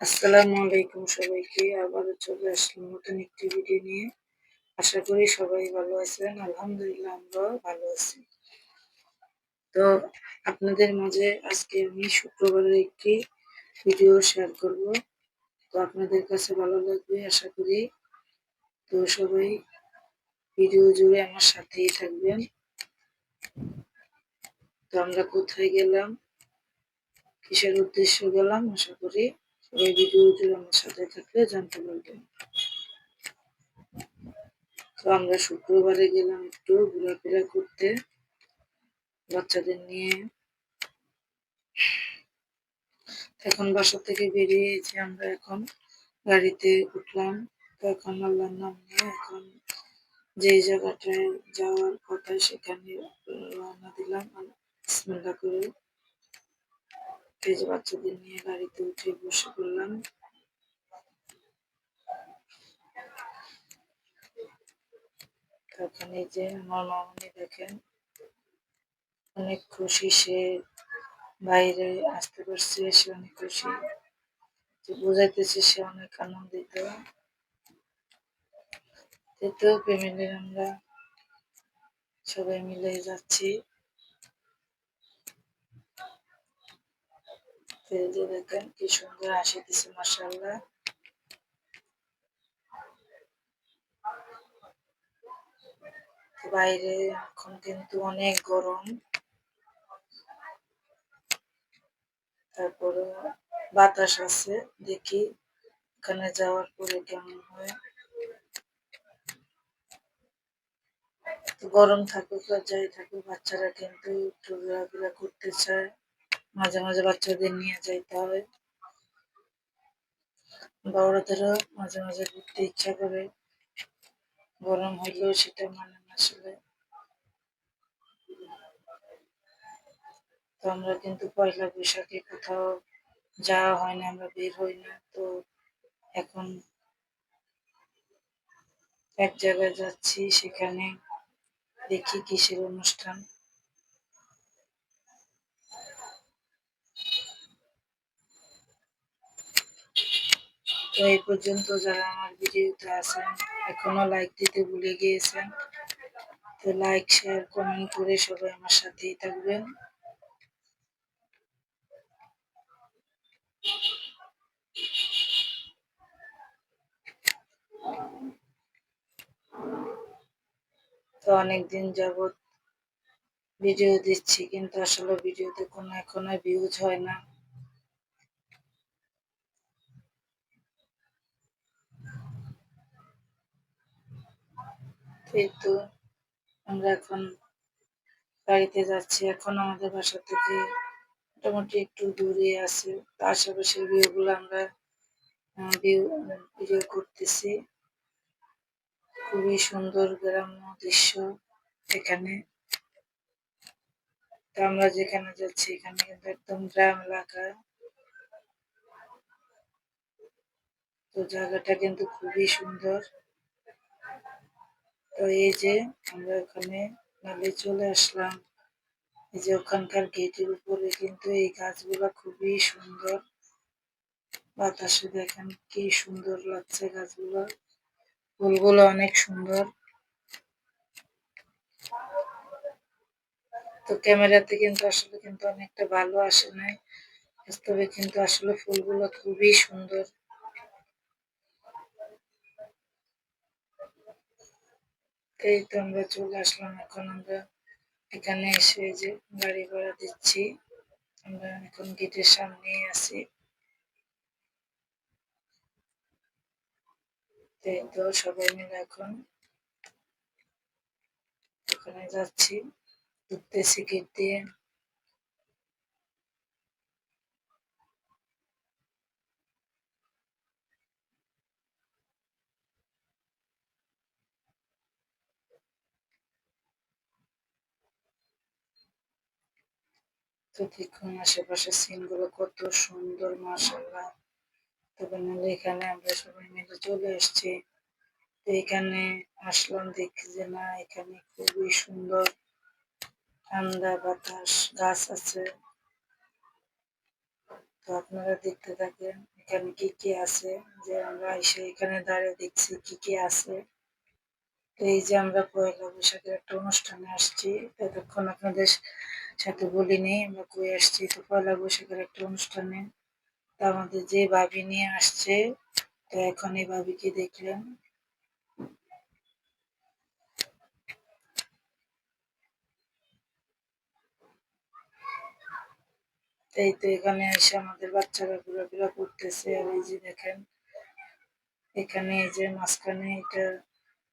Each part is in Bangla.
আসসালামু আলাইকুম সবাইকে, আবারও চলে আসলাম নতুন একটি ভিডিও নিয়ে। আশা করি সবাই ভালো আছেন, আলহামদুলিল্লাহ আমরাও ভালো আছি। তো আপনাদের মাঝে আজকে আমি শুক্রবারের একটি ভিডিও শেয়ার করব। তো আপনাদের কাছে ভালো লাগবে, আশা করি। তো সবাই ভিডিও জুড়ে আমার সাথেই থাকবেন। তো আমরা কোথায় গেলাম, কিসের উদ্দেশ্য গেলাম, আশা করি এই ভিডিওটি আমার সাথে থাকলে, জানতে পারবেন তো আমরা শুক্রবারে গেলাম একটু ঘোরাফেরা করতে, বাচ্চাদের নিয়ে। এখন বাসা থেকে বেরিয়েছি আমরা এখন গাড়িতে উঠলাম। তো এখন আল্লাহর নাম নিয়ে এখন যে জায়গাটায় যাওয়ার কথা সেখানে রওনা দিলাম বিসমিল্লাহ করে যে বাচ্চাদের নিয়ে গাড়িতে উঠে বসে পড়লাম। তখন এই যে আমার মামনি দেখেন, অনেক খুশি, সে বাইরে আসতে পারছে, সে অনেক খুশি। বোঝাইতেছে সে অনেক আনন্দিত। তো ফ্যামিলির আমরা সবাই মিলে যাচ্ছি। দেখেন কি সুন্দর আসিতেছে মাসাল্লাহ বাইরে এখন কিন্তু অনেক গরম। তারপরে বাতাস আছে, দেখি ওখানে যাওয়ার পরে কেমন হয়। গরম থাকুক আর যাই থাকুক, বাচ্চারা কিন্তু একটু ঘোরাফেরা করতে চায়। মাঝে মাঝে বাচ্চাদের নিয়ে যাইতে হয়। বড়দেরও মাঝে মাঝে ঘুরতে ইচ্ছা করে। গরম হইলেও সেটা মানে আসলে। তো আমরা কিন্তু পয়লা বৈশাখে কোথাও যাওয়া হয় না, আমরা বের হই না। তো এখন এক জায়গায় যাচ্ছি, সেখানে দেখি কিসের অনুষ্ঠান। তো এই পর্যন্ত যারা আমার ভিডিওতে আছেন, এখনও লাইক দিতে ভুলে গিয়েছেন, তো লাইক শেয়ার কমেন্ট করে সবাই আমার সাথেই থাকবেন। তো অনেকদিন যাবৎ ভিডিও দিচ্ছি, কিন্তু আসলে ভিডিওতে কোনো এখনও ভিউজ হয় না। কিন্তু আমরা এখন বাড়িতে যাচ্ছি। এখন আমাদের বাসা থেকে মোটামুটি একটু দূরে আছে। আশেপাশের ভিউগুলো আমরা ভিডিও করতেছি। খুবই সুন্দর গ্রাম্য দৃশ্য এখানে। তো আমরা যেখানে যাচ্ছি এখানে কিন্তু একদম গ্রাম এলাকা। তো জায়গাটা কিন্তু খুবই সুন্দর। তো এই যে আমরা ওখানে নালে চলে আসলাম। এই যে ওখানকার গেটের উপরে কিন্তু এই গাছগুলা খুবই সুন্দর। বাতাসে দেখেন কি সুন্দর লাগছে গাছগুলো। ফুলগুলো অনেক সুন্দর। তো ক্যামেরাতে কিন্তু আসলে কিন্তু অনেকটা ভালো আসে নাই। বাস্তবে কিন্তু আসলে ফুলগুলো খুবই সুন্দর। এই তো আমরা চলে আসলাম। এখন আমরা এখানে এসে যে গাড়ি ভাড়া দিচ্ছি। আমরা এখন গেটের সামনেই আছি। এই তো সবাই মিলে এখন ওখানে যাচ্ছি। ঢুকতেছি গেট দিয়ে। দেখুন আশেপাশের সিনগুলো কত সুন্দর মাসাল্লাহ তবে নাহলে এখানে আমরা সবাই মিলে চলে এসছি। তো এখানে আসলাম দেখি যে না, এখানে খুবই সুন্দর ঠান্ডা বাতাস, গাছ আছে। তো আপনারা দেখতে থাকেন এখানে কি কি আছে, যে আমরা এসে এখানে দাঁড়িয়ে দেখছি কি কি আছে। তো এই যে আমরা পয়লা বৈশাখের একটা অনুষ্ঠানে আসছি, এতক্ষণ আপনাদের সাথে বলিনি আমরা কই আসছি? তো পয়লা বৈশাখের একটা অনুষ্ঠানে তো আমাদের যে ভাবি নিয়ে আসছে, তো এখন এই ভাবিকে দেখলেন এই তো এখানে এসে আমাদের বাচ্চারা ঘোরাফেরা করতেছে, আর এই যে দেখেন, এখানে এই যে মাঝখানে এটা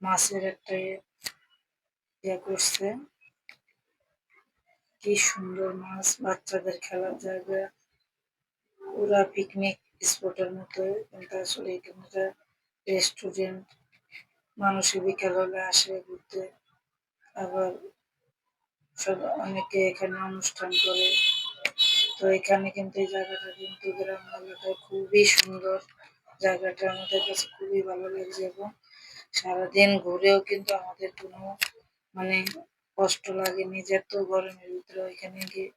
মাছের একটা ইয়ে করছে। কি সুন্দর মাছ, বাচ্চাদের খেলার জায়গা। পুরা পিকনিক স্পটের মতো, কিন্তু আসলে এখানে একটা রেস্টুরেন্ট মানুষের বিকেল হলে আসে ঘুরতে। আবার সব অনেকে এখানে অনুষ্ঠান করে। তো এখানে কিন্তু এই জায়গাটা কিন্তু গ্রাম এলাকায় খুবই সুন্দর। জায়গাটা আমাদের কাছে খুবই ভালো লাগছে এবং সারাদিন ঘুরেও কিন্তু আমাদের কোনো মানে কষ্ট লাগে নিজের তো গরমের ভিতরে ওইখানে গিয়ে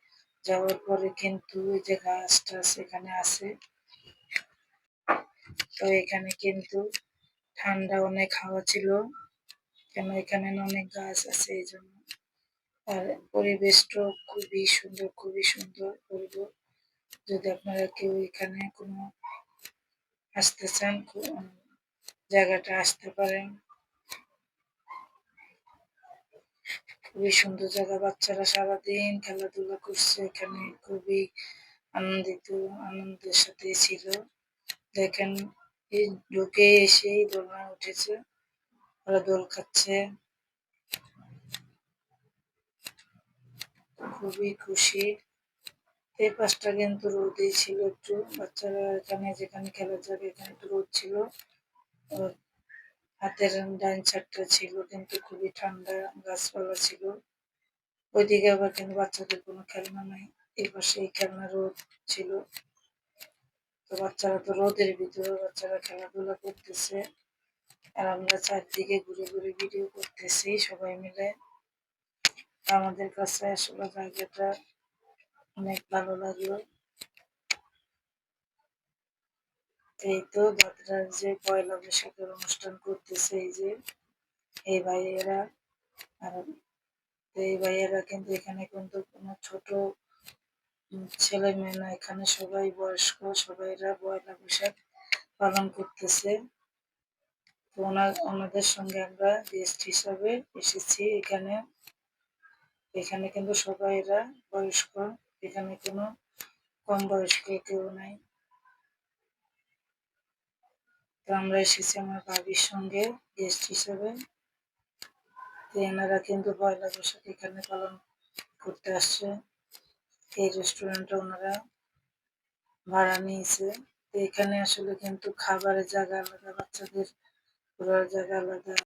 যাওয়ার পরে কিন্তু ওই যে গাছটা সেখানে আছে। তো এখানে কিন্তু ঠান্ডা অনেক হাওয়া ছিল, কেন এখানে অনেক গাছ আছে এই জন্য। আর পরিবেশটাও খুবই সুন্দর খুবই সুন্দর বলব যদি আপনারা কেউ এখানে কোনো আসতে চান জায়গাটা আসতে পারেন। খুবই সুন্দর জায়গা। বাচ্চারা সারাদিন খেলাধুলা করছে, এখানে খুবই আনন্দিত, আনন্দের সাথে ছিল। দেখেন, এই ঢুকে এসেই দোলনা উঠেছে, ওরা দোল খাচ্ছে। খুবই খুশি। এই পাশটা কিন্তু রোদেই ছিল একটু। বাচ্চারা এখানে যেখানে খেলা যাবে এখানে একটু রোদ ছিল। হাতের ডাইন সাইডটা ছিল, কিন্তু খুবই ঠান্ডা গাছপালা ছিল। ওইদিকে আবার কিন্তু বাচ্চাদের কোনো খেলনা নাই, এই পাশে এই খেলনা রোদ ছিল। তো বাচ্চারা তো রোদের ভিতরে বাচ্চারা খেলাধুলা করতেছে। আর আমরা চারদিকে ঘুরে ঘুরে ভিডিও করতেছি সবাই মিলে। আমাদের কাছে আসলে জায়গাটা অনেক ভালো লাগল। এই তো দাদরার যে পয়লা বৈশাখের অনুষ্ঠান করতেছে, এই যে এই ভাইয়েরা। আর এই ভাইয়েরা কিন্তু এখানে কিন্তু কোনো ছোট ছেলে মেয়ে না, এখানে সবাই বয়স্ক, সবাইরা পয়লা বৈশাখ পালন করতেছে। তো ওনাদের সঙ্গে আমরা গেস্ট হিসাবে এসেছি এখানে। এখানে কিন্তু সবাইরা বয়স্ক, এখানে কোনো কম বয়স্ক কেউ নাই। তো আমরা এসেছি আমার ভাবির সঙ্গে গেস্ট হিসেবে। তো এনারা কিন্তু পয়লা বৈশাখ এখানে পালন করতে আসছে। এই রেস্টুরেন্টটা ওনারা ভাড়া নিয়েছে। তো এখানে আসলে কিন্তু খাবারের জায়গা আলাদা, বাচ্চাদের ঘোরার জায়গা আলাদা।